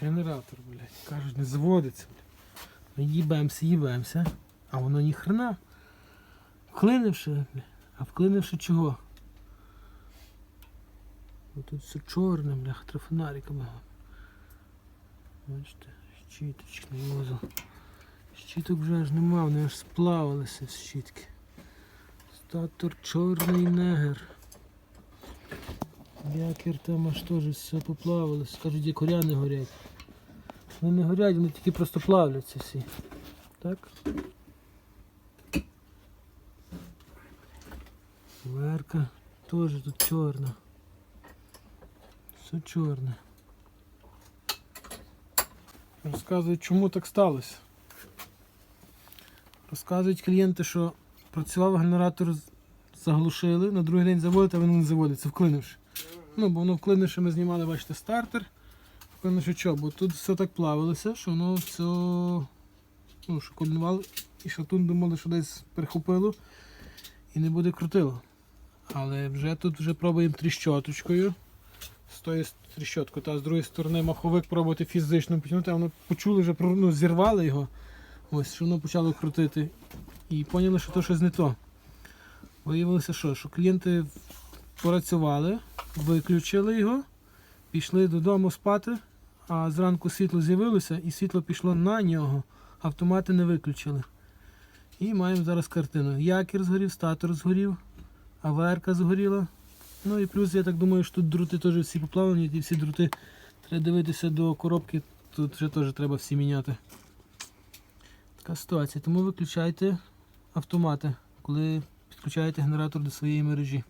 Генератор, блядь. Кажуть, не заводиться. Ми їбемося, їбемося. А воно ні хрена. Вклинивши, бля. А вклинивши чого? Ну, Тут все чорне, бляха, треба фонариками. Бачите, щіточки не возу. Щіток вже аж нема, вони аж сплавилися з щітки. Статор чорний негер. Якір там аж теж все поплавилось. Кажуть, якоря не горять. Вони не горять, вони тільки просто плавляться всі. Так? Верка теж тут чорна. Все чорне. Розказують, чому так сталося. Розказують клієнти, що працював генератор, заглушили, на другий день заводить, а він не заводиться, вклинивши. Ну, бо воно вклинивши, ми знімали, бачите, стартер. Вклинивши що, бо тут все так плавилося, що воно все ну, що координувало, і що тут думали, що десь перехопило і не буде крутило. Але вже тут вже пробуємо тріщоточкою. З тої с- та з другої сторони маховик пробувати фізично потягнути, а воно почули, вже ну, зірвали його. Ось, що воно почало крутити. І поняли, що то щось не то. Виявилося, що, що клієнти попрацювали, виключили його, пішли додому спати, а зранку світло з'явилося і світло пішло на нього. Автомати не виключили. І маємо зараз картину. Якір згорів, статор згорів, АВРка згоріла. Ну і плюс, я так думаю, що тут дроти теж всі поплавлені, ті всі дроти треба дивитися до коробки, тут вже теж треба всі міняти. Така ситуація. Тому виключайте автомати, коли підключаєте генератор до своєї мережі.